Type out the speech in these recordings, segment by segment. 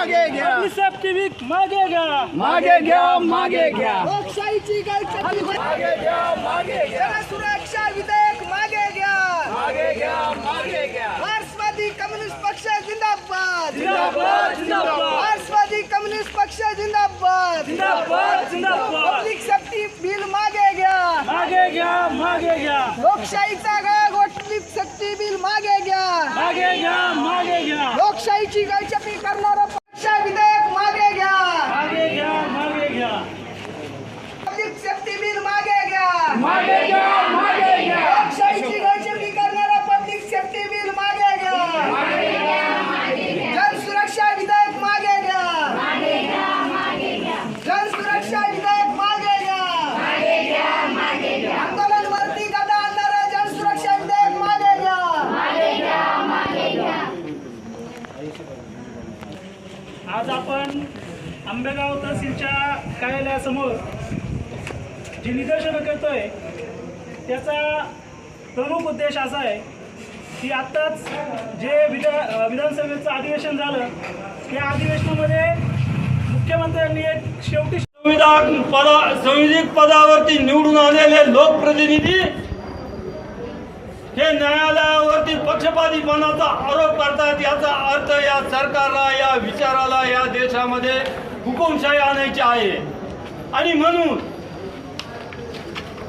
मागे घ्या वीक मागे घ्या मागे घ्या मागे घ्या लोकशाहीची मागे घ्या मागे घ्या सुरक्षा विधेयक मागे घ्या मागे घ्या मागे घ्या मार्क्सवादी कम्युनिस्ट पक्ष जिंदाबाद जिंदाबाद जिंदाबाद मार्क्सवादी कम्युनिस्ट पक्ष जिंदाबाद जिंदाबाद जिंदाबाद पब्लिक सेफ्टी बिल मागे घ्या मागे घ्या मागे घ्या लोकशाहीचा सेफ्टी बिल मागे घ्या मागे घ्या मागे घ्या लोकशाहीची गळचटी करणारा पक्ष विधेयक मागे घ्या मागे घ्या मागे घ्या पब्लिक सेफ्टी बिल मागे घ्या मागे घ्या मागे घ्या लोकशाहीची गळचटी करणारा पब्लिक सेफ्टी बिल मागे घ्या जन सुरक्षा विधेयक मागे घ्या जन सुरक्षा विधेयक मागे घ्या आंदोलनवरती गदा आणणारं जन सुरक्षा विधेयक मागे घ्या आज आपण आंबेगाव तहसीलच्या कार्यालयासमोर जी निदर्शनं करतोय त्याचा प्रमुख उद्देश असा आहे की आत्ताच जे विधा विधानसभेचं अधिवेशन झालं त्या अधिवेशनामध्ये मुख्यमंत्र्यांनी एक शेवटी संविधान पदा संविधिक पदावरती निवडून आलेले लोकप्रतिनिधी हे न्यायालयावरती पक्षपातीपणाचा आरोप करतात याचा अर्थ या सरकारला या विचाराला या देशामध्ये हुकुमशाही आणायची आहे. आणि म्हणून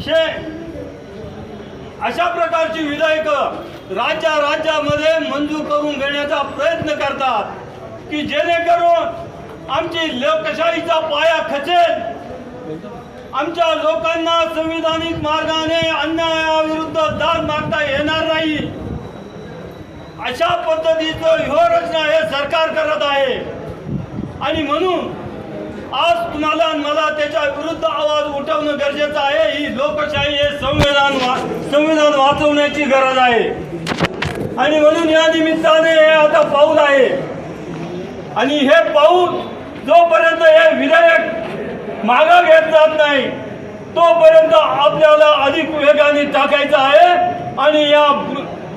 हे अशा प्रकारची विधेयकं राज्या राज्यामध्ये मंजूर करून घेण्याचा प्रयत्न करतात की जेणेकरून आमची लोकशाहीचा पाया खचेल. आमच्या लोकांना संविधानिक मार्गाने अन्यायाविरुद्ध दाद मागता येणार नाही. अशा पद्धतीचं व्यूहरचना हे सरकार करत आहे. आणि म्हणून आज तुम्हाला मला त्याच्या विरुद्ध आवाज उठवणं गरजेचं आहे. ही लोकशाही हे संविधान वा संविधान वाचवण्याची गरज आहे. आणि म्हणून या निमित्ताने हे आता पाऊल आहे. आणि हे पाऊल जोपर्यंत हे विधेयक मागं घेत जात नाही तोपर्यंत आपल्याला अधिक वेगाने टाकायचं आहे. आणि या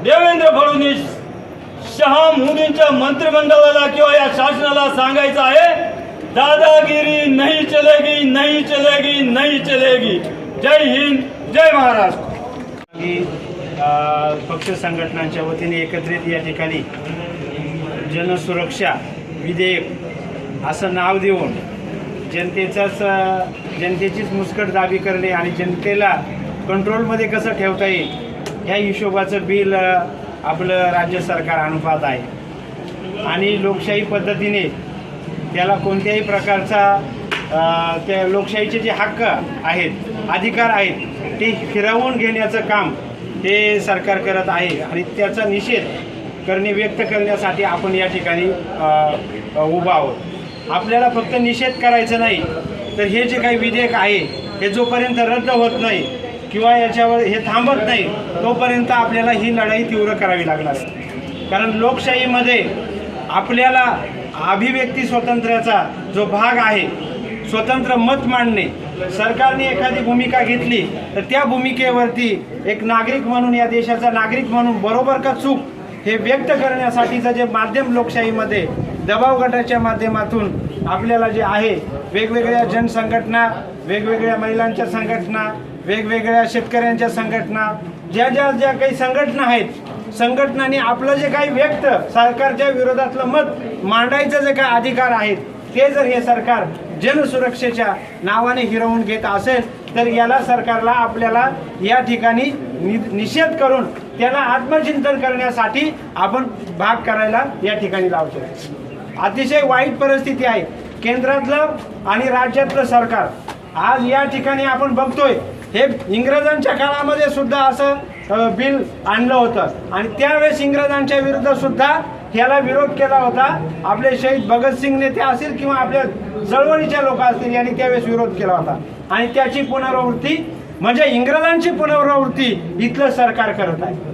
देवेंद्र फडणवीस शहा मुलींच्या मंत्रिमंडळाला किंवा या शासनाला सांगायचं आहे दादागिरी नहीं चलेगी नाही चलेगी नहीं चलेगी। जय हिंद जय महाराष्ट्र। पक्ष संघटनांच्या वतीने एकत्रित या ठिकाणी जनसुरक्षा विधेयक असं नाव देऊन जनतेचाच जनतेचीच मुस्कट दाबी करणे आणि जनतेला कंट्रोलमध्ये कसं ठेवता येईल ह्या हिशोबाचं बिल आपलं राज्य सरकार अनुपात आहे. आणि लोकशाही पद्धतीने त्याला कोणत्याही प्रकारचा त्या लोकशाहीचे जे हक्क आहेत अधिकार आहेत ते फिरवून घेण्याचं काम हे सरकार करत आहे. आणि त्याचा निषेध करणे व्यक्त करण्यासाठी आपण या ठिकाणी उभा आहोत. आपल्याला फक्त निषेध करायचं नाही तर हे जे काही विधेयक आहे हे जोपर्यंत रद्द होत नाही किंवा याच्यावर हे थांबत नाही तोपर्यंत आपल्याला ही लढाई तीव्र करावी लागणार. कारण लोकशाहीमध्ये आपल्याला अभिव्यक्ती स्वातंत्र्याचा जो भाग आहे स्वतंत्र मत मांडणे सरकारने एखादी भूमिका घेतली तर त्या भूमिकेवरती एक नागरिक म्हणून या देशाचा नागरिक म्हणून बरोबर का चूक हे व्यक्त करण्यासाठीचं जे माध्यम लोकशाहीमध्ये दबाव गटाच्या माध्यमातून आपल्याला जे आहे वेगवेगळ्या जनसंघटना वेगवेगळ्या महिलांच्या संघटना वेगवेगळ्या शेतकऱ्यांच्या संघटना ज्या ज्या ज्या काही संघटना आहेत संघटनांनी आपलं जे काही व्यक्त सरकारच्या विरोधातलं मत मांडायचं जे काही अधिकार आहेत ते जर हे सरकार जनसुरक्षेच्या नावाने हिरवून घेत असेल तर याला सरकारला आपल्याला या ठिकाणी नि- निषेध करून त्याला आत्मचिंतन करण्यासाठी आपण भाग करायला या ठिकाणी लावतो. अतिशय वाईट परिस्थिती आहे. केंद्रातलं आणि राज्यातलं सरकार आज या ठिकाणी आपण बघतोय हे इंग्रजांच्या काळामध्ये सुद्धा असं बिल आणलं होतं. आणि त्यावेळेस इंग्रजांच्या विरुद्ध सुद्धा याला विरोध केला होता. आपले शहीद भगतसिंग नेते असतील किंवा आपल्या चळवळीच्या लोक असतील यांनी त्यावेळेस विरोध केला होता. आणि त्याची पुनरावृत्ती म्हणजे इंग्रजांची पुनरावृत्ती इथलं सरकार करत आहे.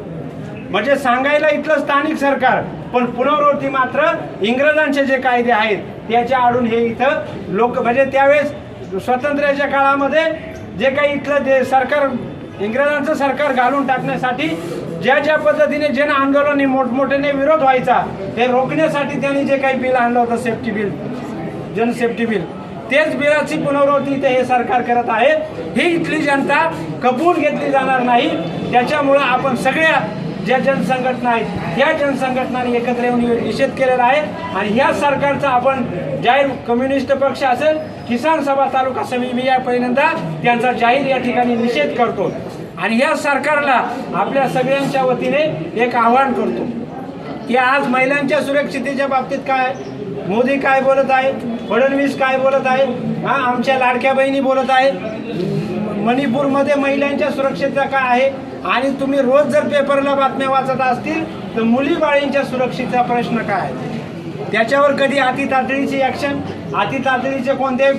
म्हणजे सांगायला इथलं स्थानिक सरकार पण पुनरावृत्ती मात्र इंग्रजांचे जे कायदे आहेत त्याच्या आडून हे इथं लोक म्हणजे त्यावेळेस स्वातंत्र्याच्या काळामध्ये जे काही इथलं जे सरकार इंग्रजांचं सरकार घालून टाकण्यासाठी ज्या ज्या पद्धतीने जन आंदोलनाने मोठमोठ्याने विरोध व्हायचा हे रोखण्यासाठी त्यांनी जे काही बिल आणलं होतं सेफ्टी बिल जन सेफ्टी बिल तेच बिलाची पुनरावृत्ती ते हे सरकार करत आहे. ही इथली जनता कबूल घेतली जाणार नाही. त्याच्यामुळं आपण सगळ्या ज्या जनसंघटना आहेत या जनसंघटनाने एकत्र येऊन निषेध केलेला आहे. आणि ह्या सरकारचा आपण जाहीर कम्युनिस्ट पक्ष असेल किसान सभा तालुका समिती मी या पहिल्यांदा त्यांचा जाहीर या ठिकाणी निषेध करतो. आणि या सरकारला आपल्या सगळ्यांच्या वतीने एक आव्हान करतो. की आज महिलांच्या सुरक्षितेच्या बाबतीत काय मोदी काय बोलत आहे? फडणवीस काय बोलत आहे? हा आमच्या लाडक्या बहिणी बोलत आहे. मणिपूरमध्ये महिलांच्या सुरक्षेचा काय आहे? आणि तुम्ही रोज जर पेपरला बातम्या वाचत असतील तर मुली बाळींच्या सुरक्षेचा प्रश्न काय? आहे त्याच्यावर कधी अति तातडीची ॲक्शन अति तातडीचे कोणते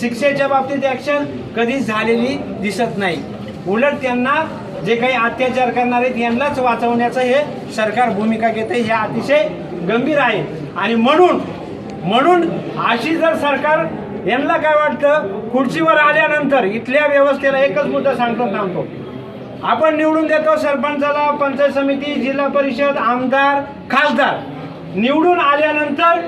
शिक्षेच्या बाबतीत ॲक्शन कधी झालेली दिसत नाही. उलट त्यांना जे काही अत्याचार करणार आहेत यांनाच वाचवण्याचं हे सरकार भूमिका घेते हे अतिशय गंभीर आहे. आणि म्हणून म्हणून अशी जर सरकार यांना काय वाटतं? खुर्चीवर आल्यानंतर इथल्या व्यवस्थेला एकच मुद्दा सांगतो थांबतो आपण निवडून देतो सरपंचाला पंचायत समिती जिल्हा परिषद आमदार खासदार. निवडून आल्यानंतर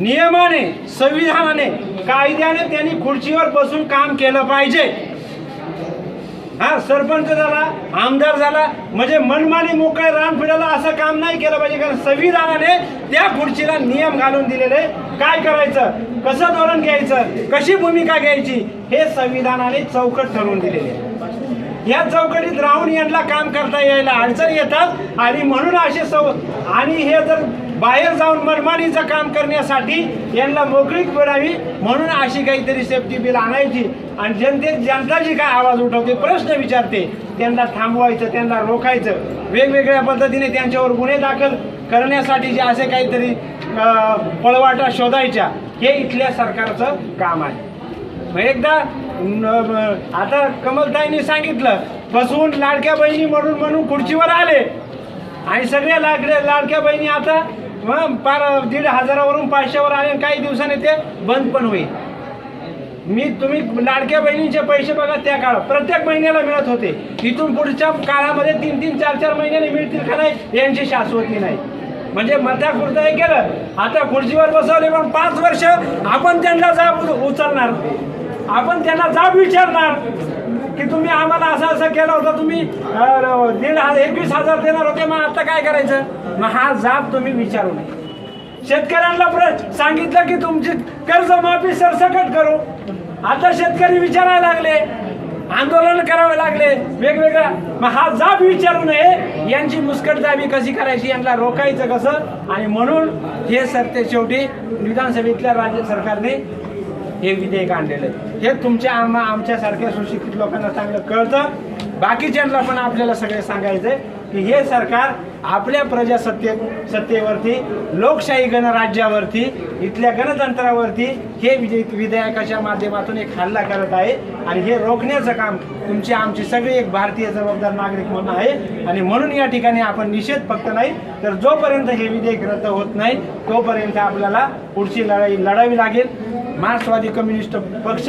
नियमाने संविधानाने कायद्याने त्यांनी खुर्चीवर बसून काम केलं पाहिजे. हा सरपंच झाला आमदार झाला म्हणजे मनमानी मोकळे रान फिरायला असं काम नाही केलं पाहिजे कारण संविधानाने त्या खुर्चीला नियम घालून दिलेले. काय करायचं? कसं धोरण घ्यायचं? कशी भूमिका घ्यायची? हे संविधानाने चौकट ठरवून दिलेले. आहे या चौकटीत राहून यांना काम करता यायला अडचण येतात आणि म्हणून असे सौ आणि हे जर बाहेर जाऊन मनमानीचं काम करण्यासाठी यांना मोकळीक मिळावी म्हणून अशी काहीतरी सेफ्टी बिल आणायची. आणि जनते जनता जी काय आवाज उठवते प्रश्न विचारते त्यांना थांबवायचं त्यांना रोखायचं. वेगवेगळ्या पद्धतीने त्यांच्यावर गुन्हे दाखल करण्यासाठी जे असे काहीतरी पळवाटा शोधायच्या हे इथल्या सरकारचं काम आहे. मग एकदा आता कमलताईंनी सांगितलं बसवून लाडक्या बहिणी म्हणून म्हणून खुर्चीवर आले. आणि सगळ्या लाडक्या लाडक्या बहिणी आता पार दीड हजारावरून पाचशेवर आले आणि काही दिवसांनी ते बंद पण होईल. मी तुम्ही लाडक्या बहिणींचे पैसे बघा त्या काळात. प्रत्येक महिन्याला मिळत होते. इथून पुढच्या काळामध्ये तीन तीन चार चार महिन्याने मिळतील का नाही यांची शाश्वती नाही. म्हणजे मध्या मध्याकृत हे केलं आता खुर्चीवर बसवले पण पाच वर्ष आपण त्यांना जाब उचलणार. आपण त्यांना जाब विचारणार की तुम्ही आम्हाला असं असं केलं होतं तुम्ही दीड हजार एकवीस हजार देणार होते मग आता काय करायचं? मग हा जाब तुम्ही विचारू नये. शेतकऱ्यांना प्रश्न सांगितलं की तुमची कर्जमाफी सरसकट करू. आता शेतकरी विचारायला लागले आंदोलन करावे लागले वेगवेगळ्या मग हा जाब विचारू नये. यांची मुस्कटदाबी कशी करायची यांना रोखायचं कसं? आणि म्हणून हे सत्य शेवटी विधानसभेतल्या राज्य सरकारने हे विधेयक आणलेलं आहे. हे तुमच्या आम्हा आमच्यासारख्या सुशिक्षित लोकांना चांगलं कळतं. बाकीच्यांना पण आपल्याला सगळे सांगायचंय. की हे सरकार आपल्या प्रजासत्ते सत्तेवरती लोकशाही गणराज्यावरती इथल्या गणतंत्रावरती हे विधेयकाच्या माध्यमातून एक हल्ला करत आहे आणि हे रोखण्याचं काम तुमची आमची सगळी एक भारतीय जबाबदार नागरिक म्हणून आहे. आणि म्हणून या ठिकाणी आपण निषेध फक्त नाही तर जोपर्यंत हे विधेयक रद्द होत नाही तोपर्यंत आपल्याला पुढची लढाई लढावी लागेल. मार्क्सवादी कम्युनिस्ट पक्ष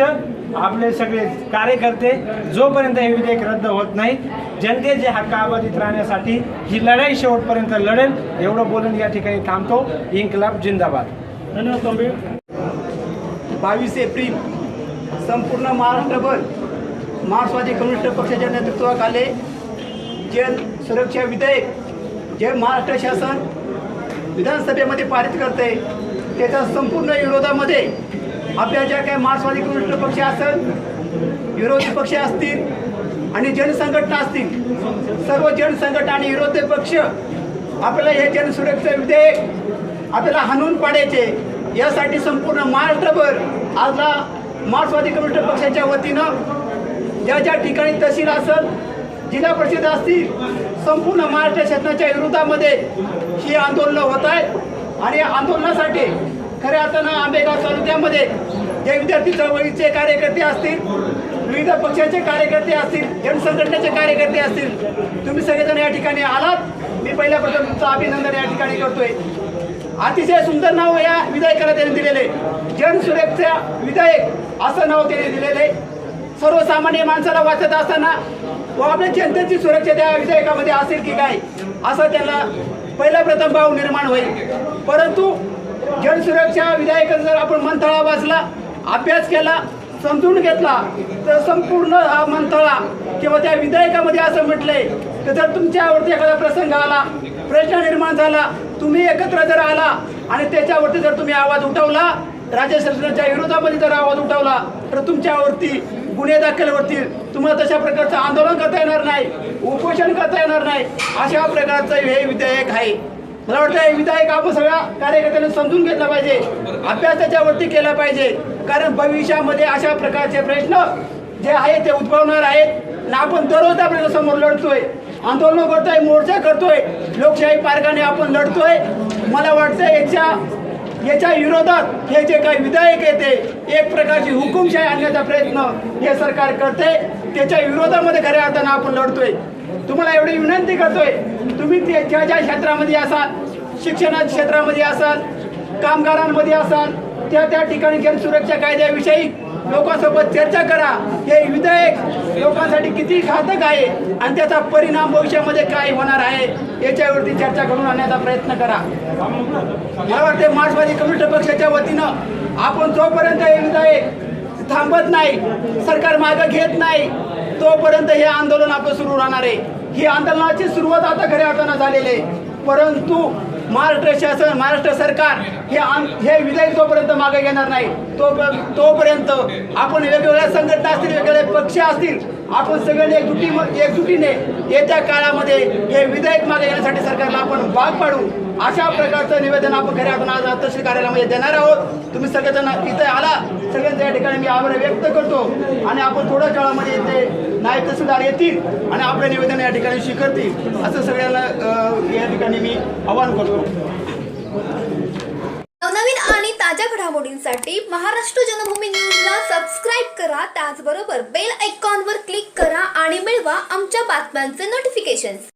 आपले सगळे कार्यकर्ते जोपर्यंत हे विधेयक रद्द होत नाही जनतेचे हक्क अबाधित राहण्यासाठी ही लढाई शेवटपर्यंत लढेल एवढं बोलून या ठिकाणी थांबतो. इन्कलाब जिंदाबाद. धन्यवाद बावीस एप्रिल संपूर्ण महाराष्ट्रभर मार्क्सवादी कम्युनिस्ट पक्षाच्या नेतृत्वाखाली जन सुरक्षा विधेयक जे महाराष्ट्र शासन विधानसभेमध्ये पारित करते त्याच्या संपूर्ण विरोधामध्ये आपल्या ज्या काही मार्क्सवादी कम्युनिस्ट पक्ष असेल विरोधी पक्ष असतील आणि जनसंघटना असतील सर्व जनसंघटना आणि विरोधी पक्ष आपल्याला हे जनसुरक्षा विधेयक आपल्याला हाणून पाडायचे यासाठी संपूर्ण महाराष्ट्रभर आजला मार्क्सवादी कम्युनिस्ट पक्षाच्या वतीनं ज्या ज्या ठिकाणी तहसील असेल जिल्हा परिषद असतील संपूर्ण महाराष्ट्र शासनाच्या विरोधामध्ये ही आंदोलनं होत आहेत. आणि या आंदोलनासाठी खऱ्या अर्थानं आंबेगाव तालुक्यामध्ये जे विद्यार्थी चळवळीचे कार्यकर्ते असतील विविध पक्षाचे कार्यकर्ते असतील जनसंघटनेचे कार्यकर्ते असतील तुम्ही सगळेजण या ठिकाणी आलात. मी पहिल्या प्रथम तुमचं अभिनंदन या ठिकाणी करतोय. अतिशय सुंदर नाव या विधायकाला त्याने दिलेले. जनसुरक्षा विधायक असं नाव त्याने दिलेले. सर्वसामान्य माणसाला वाचत असताना व आपल्या जनतेची सुरक्षा त्या विधेयकामध्ये असेल की काय? असा त्यांना पहिला प्रथम भाव निर्माण होईल. परंतु जनसुरक्षा विधायक जर आपण मंथळा वाचला अभ्यास केला समजून घेतला तर संपूर्ण हा मंथळा किंवा त्या विधेयकामध्ये असं म्हटलंय की जर तुमच्यावरती एखादा प्रसंग आला प्रश्न निर्माण झाला तुम्ही एकत्र जर आला आणि त्याच्यावरती जर तुम्ही आवाज उठवला राज्य शासनाच्या विरोधामध्ये जर आवाज उठवला तर तुमच्यावरती गुन्हे दाखल होतील तुम्हाला तशा प्रकारचं आंदोलन करता येणार नाही उपोषण करता येणार नाही अशा प्रकारचं हे विधेयक आहे. मला वाटतं हे विधायक आपण सगळ्या कार्यकर्त्यांनी समजून घेतला पाहिजे. अभ्यास त्याच्यावरती केला पाहिजे. कारण भविष्यामध्ये अशा प्रकारचे प्रश्न जे आहेत ते उद्भवणार आहेत. आणि आपण दररोज त्या समोर लढतोय. आंदोलन करतोय मोर्चा करतोय लोकशाही मार्गाने आपण लढतोय. मला वाटतं याच्या याच्या विरोधात हे जे काही विधायक येते एक प्रकारची हुकुमशाही आणण्याचा प्रयत्न हे सरकार करते त्याच्या विरोधामध्ये खऱ्या अर्थानं आपण लढतोय. तुम्हाला एवढी विनंती करतोय. तुम्ही ते ज्या ज्या क्षेत्रामध्ये असाल शिक्षणाच्या क्षेत्रामध्ये असाल कामगारांमध्ये असाल त्या त्या ठिकाणी जन सुरक्षा कायद्याविषयी लोकांसोबत चर्चा करा. हे विधेयक लोकांसाठी किती घातक आहे आणि त्याचा परिणाम भविष्यामध्ये काय होणार आहे याच्यावरती चर्चा करून आणण्याचा प्रयत्न करा. मला वाटते मार्क्सवादी कम्युनिस्ट पक्षाच्या वतीनं आपण जोपर्यंत हे विधेयक थांबत नाही सरकार मागं घेत नाही तोपर्यंत हे आंदोलन आपलं सुरू राहणार आहे. ही आंदोलनाची सुरुवात आता खऱ्या अर्थानं झालेली आहे. परंतु महाराष्ट्र शासन महाराष्ट्र सरकार हे हे विधेयक जोपर्यंत मागे घेणार नाही तो तोपर्यंत आपण वेगवेगळ्या संघटना असतील वेगवेगळे पक्ष असतील आपण सगळे एकजुटी एकजुटीने येत्या काळामध्ये हे विधेयक मागे घेण्यासाठी सरकारला आपण भाग पाडू. अशा प्रकारचं निवेदन आपण खऱ्या अर्थानं आज तहसील कार्यालयामध्ये देणार आहोत. तुम्ही सगळेजण इथे आला. सगळ्यांच्या या ठिकाणी मी आभार व्यक्त करतो. आणि आपण थोड्या काळामध्ये इथे नायब तहसीलदार येतील आणि आपलं निवेदन या ठिकाणी स्वीकारतील असं सगळ्यांना या ठिकाणी मी आवाहन करतो. नवनवीन आणि ताज्या घडामोडींसाठी महाराष्ट्र जनभूमी न्यूजला सबस्क्राईब करा. त्याचबरोबर बेल आयकॉनवर क्लिक करा आणि मिळवा आमच्या बातम्यांचे नोटिफिकेशन्स